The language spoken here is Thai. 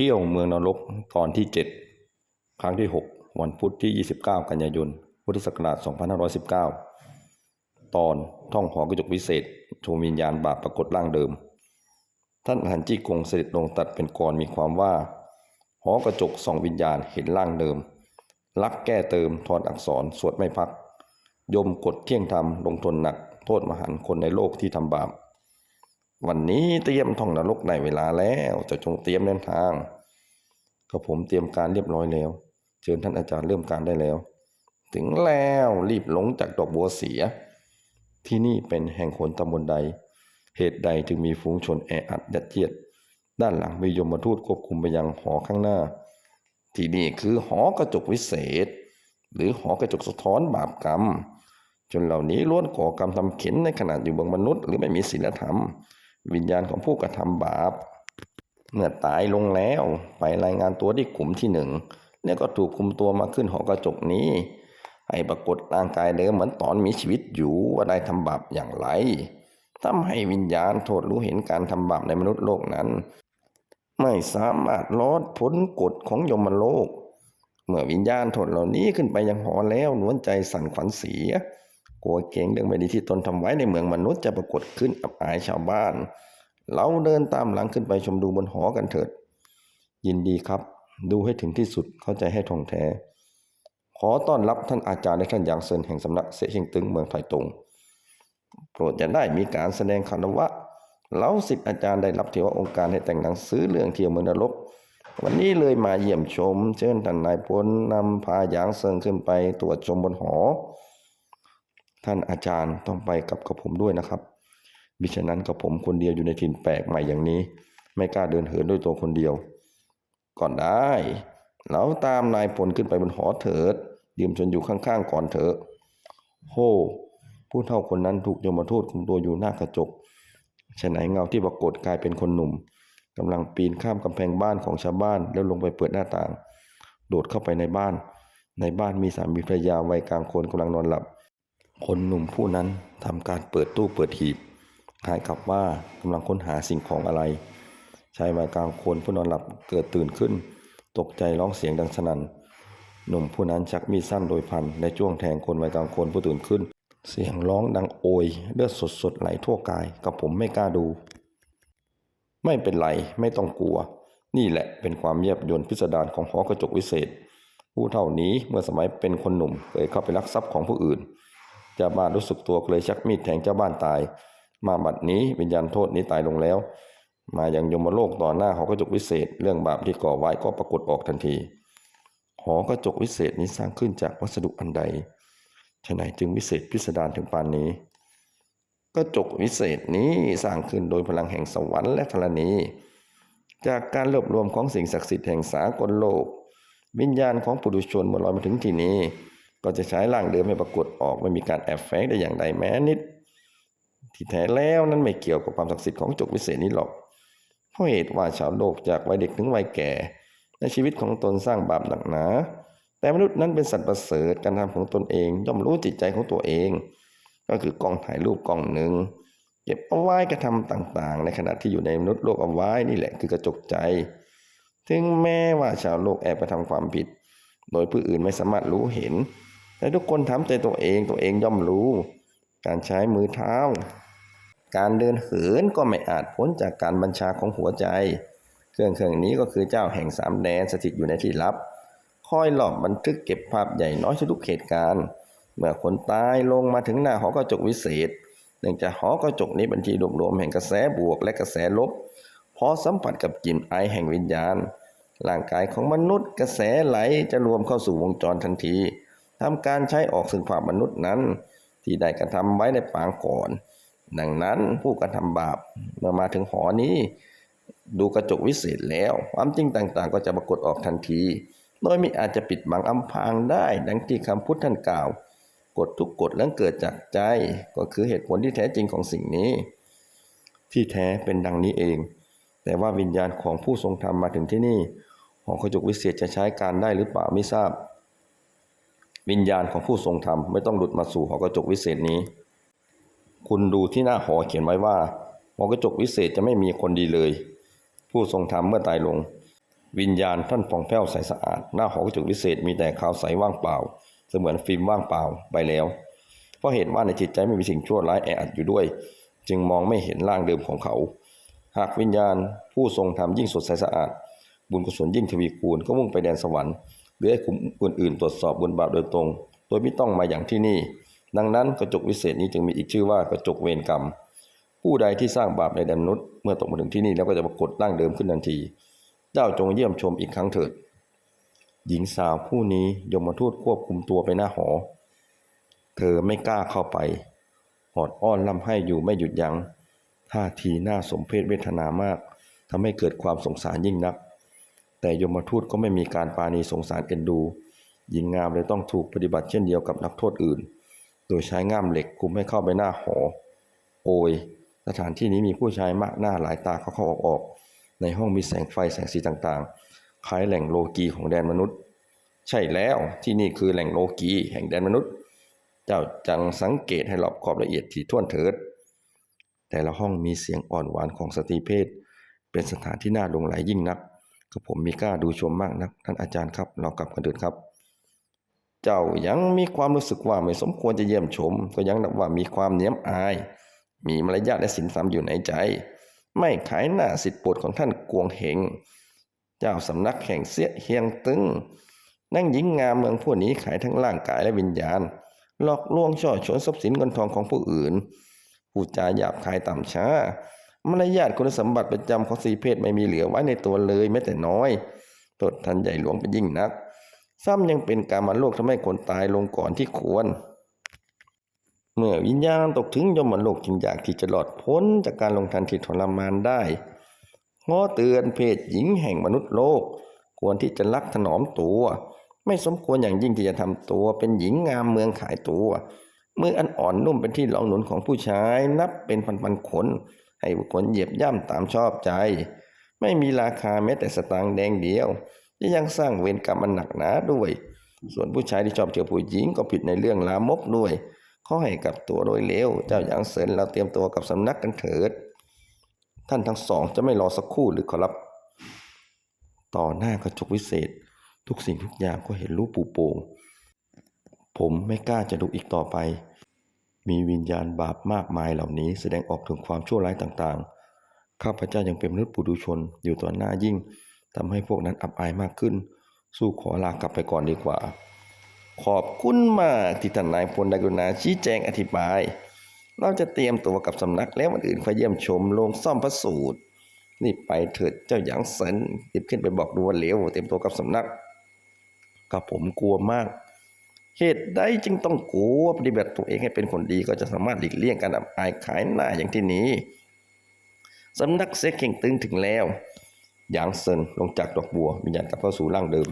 เที่ยวเมืองนรกตอนที่ 7 ครั้งที่ 6 วันพุธที่ 29 กันยายน พุทธศักราช 2519 ตอนท่องหอกระจกวิเศษชมวิญญาณบาปปรากฏร่างเดิม ท่านหันจี้กงเสด็จลงตัดเป็นกรมีความว่า หอกระจกส่องวิญญาณเห็นร่างเดิม ลักแก้เติมทอนอักษรสวดไม่พัก ยมกดเที่ยงธรรมลงทนหนัก โทษมหันคนในโลกที่ทำบาป วันนี้เตรียมท่องนรกในเวลาแล้วจะจงเตรียมเดินทางก็ผมเตรียมการเรียบร้อยแล้ว เชิญท่านอาจารย์เริ่มการได้แล้ว ถึงแล้วรีบหลงจากดอกบัวเสีย ที่นี่เป็นแห่งหนตำบลใด เหตุใดจึงมีฝูงชนแออัดยัดเยียด ด้านหลังมียมทูตควบคุมไปยังหอข้างหน้า ที่นี่คือหอกระจกวิเศษ หรือหอกระจกสะท้อนบาปกรรมจนเหล่านี้ล้วนก่อกรรมทำเข็นในขณะอยู่บืองมนุษย์ หรือไม่มีศีลธรรม วิญญาณของผู้กระทำบาป เมื่อตายลงแล้วไปรายงานตัวที่กลุ่มที่หนึ่งแล้วก็ถูกคุมตัวมาขึ้นหอกระจกนี้ ให้ปรากฏร่างกายเดิมเหมือนตอนมีชีวิตอยู่ว่าได้ทำบาปอย่างไรทำให้วิญญาณโทษรู้เห็นการทำบาปในมนุษย์โลกนั้น ไม่สามารถลดพ้นกฎของยมโลก เมื่อวิญญาณโทษเหล่านี้ขึ้นไปยังหอแล้วล้วนใจสั่นขวัญเสีย กลัวเก่งเรื่องไม่ดีที่ตนทำไว้ในเมืองมนุษย์จะปรากฏขึ้นอับอายชาวบ้าน เราเดินตามหลังขึ้นไปชมดูบนหอกันเถิด ยินดีครับ ดูให้ถึงที่สุดเข้าใจให้ท่องแท้ ขอต้อนรับท่านอาจารย์และท่านยางเซินแห่งสำนักเสเชียงตึงเมืองไทตงโปรดจะได้มีการแสดงคารวะเราสิทธิอาจารย์ได้รับเทวองค์การให้แต่งหนังสือเรื่องเที่ยวเมืองนรกวันนี้เลยมาเยี่ยมชม เชิญท่านนายพลนำพาหยางเซิงขึ้นไปตรวจชมบนหอ ท่านอาจารย์ต้องไปกับกับผมด้วยนะครับมิฉะนั้นกับผมคนเดียวอยู่ในถิ่นแปลกใหม่อย่างนี้ ไม่กล้าเดินเหินด้วยตัวคนเดียว ก่อนได้เราตามนายพลขึ้นไปบนหอเถิด ยืมชนอยู่ข้างๆก่อนเถอะโฮผู้เฒ่าคนนั้นถูกยมทูตคุมตัวอยู่หน้ากระจกฉะไหนเงาที่ปรากฏกลายเป็นคนหนุ่มกำลังปีนข้ามกำแพงบ้านของชาวบ้านแล้วลงไปเปิดหน้าต่าง โดดเข้าไปในบ้าน ในบ้านมีสามีภรรยาวัยกลางคนกำลังนอนหลับ คนหนุ่มผู้นั้นทำการเปิดตู้เปิดหีบคล้ายกับว่ากำลังค้นหาสิ่งของอะไรชายวัยกลางคนผู้นอนหลับเกิดตื่นขึ้น ตกใจร้องเสียงดังสนั่นหนุ่มผู้นั้นชักมีดสั้นโดยพันและจ้วงแทงคนวัยกลางคนผู้ตื่นขึ้น เสียงร้องดังโอยเลือดสดๆไหลทั่วกายกับผมไม่กล้าดู ไม่เป็นไรไม่ต้องกลัว นี่แหละเป็นความเยียบยนต์พิสดารของหอกระจกวิเศษ ผู้เท่านี้เมื่อสมัยเป็นคนหนุ่มเคยเข้าไปลักทรัพย์ของผู้อื่น เจ้าบ้านรู้สึกตัวเลยชักมีดแทงเจ้าบ้านตาย มาบัดนี้วิญญาณโทษนี้ตายลงแล้ว มาอยังยมโลกต่อหน้าหอกระจกวิเศษ เรื่องบาปที่ก่อไว้ก็ปรากฏออกทันที หอกระจกวิเศษนี้สร้างขึ้นจากวัสดุอันใดฉะไหนจึงวิเศษพิสดารถึงปานนี้กระจกวิเศษนี้สร้างขึ้นโดยพลังแห่งสวรรค์และธรณี จากการรวบรวมของสิ่งศักดิ์สิทธิ์แห่งสากลโลก วิญญาณของปุถุชนเมื่อลอยมาถึงที่นี้ ก็จะใช้ร่างเดิมให้ปรากฏออกไม่มีการแอบแฝงได้อย่างใดแม้นิด ที่แท้แล้วนั้นไม่เกี่ยวกับความศักดิ์สิทธิ์ของจกวิเศษนี้หรอกเพราะเหตุว่าชาวโลกจากวัยเด็กถึงวัยแก่ ในชีวิตของตนสร้างบาปหนักหนา แต่มนุษย์นั้นเป็นสัตว์ประเสริฐการทำของตนเองย่อมรู้จิตใจของตัวเอง ก็คือกล้องถ่ายรูปกล้องหนึ่งเก็บเอาไว้กระทำต่างๆ ในขณะที่อยู่ในมนุษย์โลกเอาไว้นี่แหละคือกระจกใจ ถึงแม้ว่าชาวโลกแอบไปทำความผิด โดยผู้อื่นไม่สามารถรู้เห็น แต่ทุกคนทำใจตัวเองตัวเองย่อมรู้ การใช้มือเท้า การเดินเหินก็ไม่อาจพ้นจากการบัญชาของหัวใจ เครื่องเครื่องนี้ก็คือเจ้าแห่งสามแดนสถิตอยู่ในที่ลับ คอยหลอบบันทึกเก็บภาพใหญ่น้อยทุกเหตุการณ์ เมื่อคนตายลงมาถึงหน้าหอกระจกวิเศษเนื่องจากหอกระจกนี้เป็นที่รวบรวมแห่งกระแสบวกและกระแสลบพอสัมผัสกับกลิ่นไอแห่งวิญญาณ ร่างกายของมนุษย์กระแสไหลจะรวมเข้าสู่วงจรทันที ทำการใช้ออกซึ่งความมนุษย์นั้น ที่ได้กระทำไว้ในปางก่อน ดังนั้นผู้กระทำบาปเมื่อมาถึงหอนี้ ดูกระจกวิเศษแล้ว ความจริงต่างๆ ก็จะปรากฏออกทันที โดยมิอาจจะปิดบังอำพางได้ ดังที่คำพุทธท่านกล่าวกฎทุกกฎนั้นเกิดจากใจก็คือเหตุผลที่แท้จริงของสิ่งนี้ ที่แท้เป็นดังนี้เอง แต่ว่าวิญญาณของผู้ทรงธรรมมาถึงที่นี่หอกระจกวิเศษจะใช้การได้หรือเปล่าไม่ทราบ วิญญาณของผู้ทรงธรรมไม่ต้องหลุดมาสู่หอกระจกวิเศษนี้ คุณดูที่หน้าหอเขียนไว้ว่า หอกระจกวิเศษจะไม่มีคนดีเลย ผู้ทรงธรรมเมื่อตายลง วิญญาณท่านผ่องแผ้วใสสะอาด หน้าหอกระจกวิเศษมีแต่ขาวใสว่างเปล่า เสมือนฟิล์มว่างเปล่าไปแล้ว เพราะเหตุว่าในจิตใจไม่มีสิ่งชั่วร้ายแออัดอยู่ด้วย จึงมองไม่เห็นร่างเดิมของเขา หากวิญญาณผู้ทรงธรรมยิ่งสดใสสะอาด บุญกุศลยิ่งทวีคูณก็มุ่งไปแดนสวรรค์ หรือให้ขุมอื่นๆตรวจสอบบุญบาปโดยตรง โดยไม่ต้องมาอย่างที่นี่ ดังนั้นกระจกวิเศษนี้จึงมีอีกชื่อว่ากระจกเวรกรรม ผู้ใดที่สร้างบาปในแดนมนุษย์เมื่อตกมาถึงที่นี่แล้วก็จะปรากฏร่างเดิมขึ้นทันที เจ้าจงเยี่ยมชมอีกครั้งเถิด หญิงสาวผู้นี้ยมทูตควบคุมตัวไปหน้าหอ เธอไม่กล้าเข้าไปหอดอ้อนล่ำให้อยู่ไม่หยุดยัง้งท่าทีน่าสมเพชเวทนามากทำให้เกิดความสงสารยิ่งนัก แต่ยมทูตก็ไม่มีการปาณีสงสารเอ็นดู หญิงงามเลยต้องถูกปฏิบัติเช่นเดียวกับนักโทษอื่น โดยใช้ง่ามเหล็กคุมให้เข้าไปหน้าหอ โอย สถานที่นี้มีผู้ชายมากหน้าหลายตาเข้าเข้าออกออกๆในห้องมีแสงไฟแสงสีต่างๆ คล้ายแหล่งโลกีของแดนมนุษย์ ใช่แล้วที่นี่คือแหล่งโลกีแห่งแดนมนุษย์ เจ้าจังสังเกตให้รอบขอบละเอียดถี่ถ้วนเถิด แต่ละห้องมีเสียงอ่อนหวานของสตรีเพศ เป็นสถานที่น่าหลงไหลยิ่งนัก ก็ผมมีกล้าดูชมมากนักท่านอาจารย์ครับเรากลับกันเถิดครับ เจ้ายังมีความรู้สึกว่าไม่สมควรจะเยี่ยมชม ก็ยังนับว่ามีความเนียมอาย มีมารยาทและศีลธรรมอยู่ในใจ ไม่ขายหน้าสิทธิโปรดของท่านกวงเหงเจ้าสำนักแห่งเสียเฮียงตึงนั่งหญิงงามเมืองผู้นี้ขายทั้งร่างกายและวิญญาณ หลอกลวงช่อฉนทรัพย์สินเงินทองของผู้อื่น ผู้จาหยาบคายต่ำช้า มารยาทคุณสมบัติประจำของสีเพศไม่มีเหลือไว้ในตัวเลยแม้แต่น้อยตดท่านใหญ่หลวงเป็นยิ่งนัก ซ้ำยังเป็นการมาโลกทำให้คนตายลงก่อนที่ควร เมื่อวิญญาณตกถึงยมโลกจึงอยากที่จะหลอดพ้นจากการลงทันที่ทรมานได้ง้อเตือนเพศหญิงแห่งมนุษย์โลก ควรที่จะรักถนอมตัว ไม่สมควรอย่างยิ่งที่จะทำตัว เป็นหญิงงามเมืองขายตัว เมืออันอ่อนนุ่มเป็นที่หลองหนุนของผู้ชายนับเป็นพันๆขน ให้บุคคลเหยียบย่ำตามชอบใจ ไม่มีราคาแม้แต่สตางค์แดงเดียวและยังสร้างเวรกรรมอันหนักหนาด้วย ส่วนผู้ชายที่ชอบเที่ยวผู้หญิงก็ผิดในเรื่องลามกด้วยขอให้กับตัวโดยเร็วเจ้าอย่างเสริญเราเตรียมตัวกับสำนักกันเถิด ท่านทั้งสองจะไม่รอสักครู่หรือขอรับ ต่อหน้ากระจกวิเศษ ทุกสิ่งทุกอย่างก็เห็นรูปปูโป่งผมไม่กล้าจะดูอีกต่อไป มีวิญญาณบาปมากมายเหล่านี้แสดงออกถึงความชั่วร้ายต่างๆ ข้าพเจ้ายังเป็นมนุษย์ปุถุชนอยู่ต่อหน้ายิ่งทำให้พวกนั้นอับอายมากขึ้น สู้ขอลากลับไปก่อนดีกว่า ขอบคุณมากที่ท่านนายพลดากรุณาชี้แจงอธิบาย เราจะเตรียมตัวกับสำนักแล้ววันอื่นคอยเยี่ยมชมโรงซ่อมพระสูตรรีบไปเถิดเจ้าหยางเซินรีบขึ้นไปบอกดูว่าเหลวเตรียมตัวกับสำนักกับผมกลัวมาก เหตุใดจึงต้องกลัวปฏิบัติตัวเองให้เป็นคนดีก็จะสามารถหลีกเลี่ยงการอับอายขายหน้าอย่างที่นี้สำนักเซ็กเข่งตึงถึงแล้วหยางเซินลงจากดอกบัววิญญาณกลับเข้าสู่ร่างเดิม